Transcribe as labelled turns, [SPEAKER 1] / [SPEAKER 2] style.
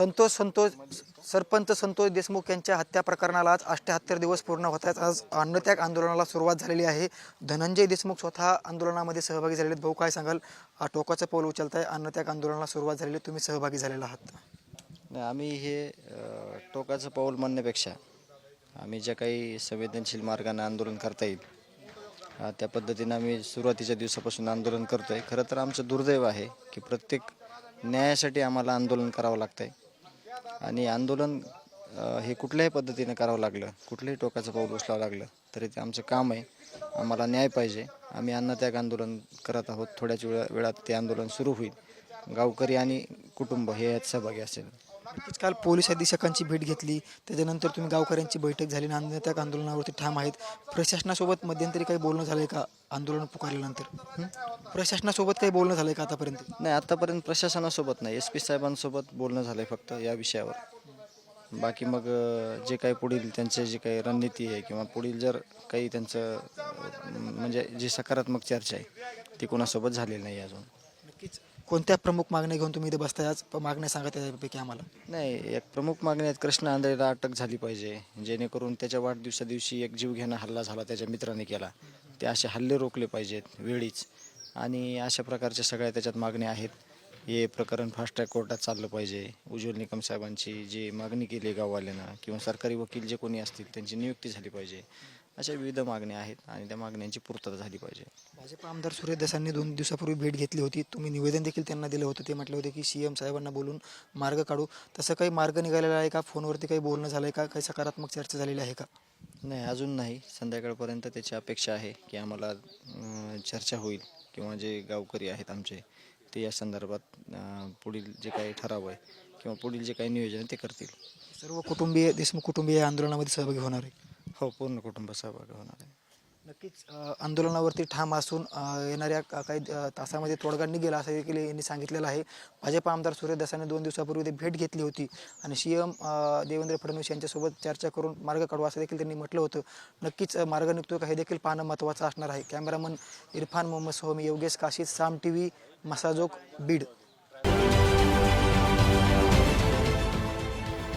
[SPEAKER 1] संतोष संतोष सरपंच संतोष देशमुख यांच्या हत्या प्रकरणाला आज अष्ट्याहत्तर दिवस पूर्ण होत आहेत. आज अन्नत्याग आंदोलनाला सुरुवात झालेली आहे. धनंजय देशमुख स्वतः आंदोलनामध्ये सहभागी झालेले आहेत. भाऊ काय सांगाल? हा टोकाचं पाऊल उचलत आहे अन्नत्याग आंदोलनाला सुरुवात झालेली तुम्ही सहभागी झालेला आहात.
[SPEAKER 2] नाही आम्ही हे टोकाचं पाऊल म्हणण्यापेक्षा आम्ही ज्या काही संवेदनशील मार्गाने आंदोलन करता येईल त्या पद्धतीनं आम्ही सुरुवातीच्या दिवसापासून आंदोलन करतो आहे खरं तर आमचं दुर्दैव आहे की प्रत्येक न्यायासाठी आम्हाला आंदोलन करावं लागतं आहे आणि आंदोलन हे कुठल्याही पद्धतीनं करावं लागलं कुठलंही टोकाचं पाऊल उचलावं लागलं तरी ते आमचं काम आहे. आम्हाला न्याय पाहिजे. आम्ही अन्नत्याग आंदोलन करत आहोत. थोड्याच वेळा वेळात ते आंदोलन सुरू होईल. गावकरी आणि कुटुंब हे यात सहभागी असेल.
[SPEAKER 1] नक्कीच काल पोलीस अधीक्षकांची भेट घेतली. त्याच्यानंतर तुम्ही गावकऱ्यांची बैठक झाली आणि आंदोलनावरती ठाम आहेत. प्रशासनासोबत मध्यंतरी काही बोलणं झालंय का? आंदोलन पुकारल्यानंतर. प्रशासनासोबत काही बोलणं झालंय का आतापर्यंत?
[SPEAKER 2] नाही आतापर्यंत प्रशासनासोबत नाही. एस पी साहेबांसोबत बोलणं झालंय फक्त या विषयावर. बाकी मग जे काही पुढील त्यांचे जे काही रणनीती आहे किंवा पुढील जर काही त्यांचं म्हणजे जी सकारात्मक चर्चा आहे ती कोणासोबत झालेली नाही अजून.
[SPEAKER 1] कोणत्या प्रमुख मागण्या घेऊन तुम्ही इथे बसताय? आज प- मागण्या सांगा त्यापैकी आम्हाला.
[SPEAKER 2] नाही एक प्रमुख मागणी आहेत कृष्ण आंधळेला अटक झाली पाहिजे. जेणेकरून त्याच्या वाढदिवसा दिवशी एक जीवघेणा हल्ला झाला त्याच्या मित्राने केला. ते असे हल्ले रोखले पाहिजेत वेळीच. आणि अशा प्रकारच्या सगळ्या त्याच्यात मागण्या आहेत. हे प्रकरण फास्ट ट्रॅक कोर्टात चाललं पाहिजे. उज्ज्वल निकम साहेबांची जी मागणी केली आहे गाववाल्यांना किंवा सरकारी वकील जे कोणी असतील त्यांची नियुक्ती झाली पाहिजे. अशा विविध मागण्या आहेत आणि त्या मागण्यांची पूर्तता झाली पाहिजे.
[SPEAKER 1] भाजप आमदार सुरेश दसांनी दोन दिवसापूर्वी भेट घेतली होती. तुम्ही निवेदन देखील त्यांना दिलं होतं. ते म्हटले होते की सी एम साहेबांना बोलून मार्ग काढू. तसं काही मार्ग निघालेला आहे का? फोनवरती काही बोलणं झालं आहे का? काही सकारात्मक चर्चा झालेली आहे का?
[SPEAKER 2] नाही अजून नाही. संध्याकाळपर्यंत त्याची अपेक्षा आहे की आम्हाला चर्चा होईल किंवा जे गावकरी आहेत आमचे ते या संदर्भात पुढील जे काही ठराव आहे किंवा पुढील जे काही नियोजन आहे ते करतील.
[SPEAKER 1] सर्व कुटुंबीय देशमुख कुटुंबीय आंदोलनामध्ये सहभागी होणार आहे.
[SPEAKER 2] हो पूर्ण कुटुंब सहभागी होणार आहे.
[SPEAKER 1] नक्कीच अ, आंदोलनावरती ठाम असून अ, येणाऱ्या का- काही अ, तासामध्ये तोडगा निघेल असं देखील यांनी सांगितलेलं आहे. भाजप आमदार सूर्य दोन दिवसापूर्वी ते भेट घेतली होती आणि सी एम देवेंद्र फडणवीस यांच्यासोबत चर्चा करून मार्ग काढू असं देखील त्यांनी म्हटलं होतं. नक्कीच अ, मार्ग निघतो का हे देखील पाहणं महत्त्वाचं असणार आहे. Cameraman Irfan Mohammad Sohami Yogesh Kashi Saam T V Massajog Beed.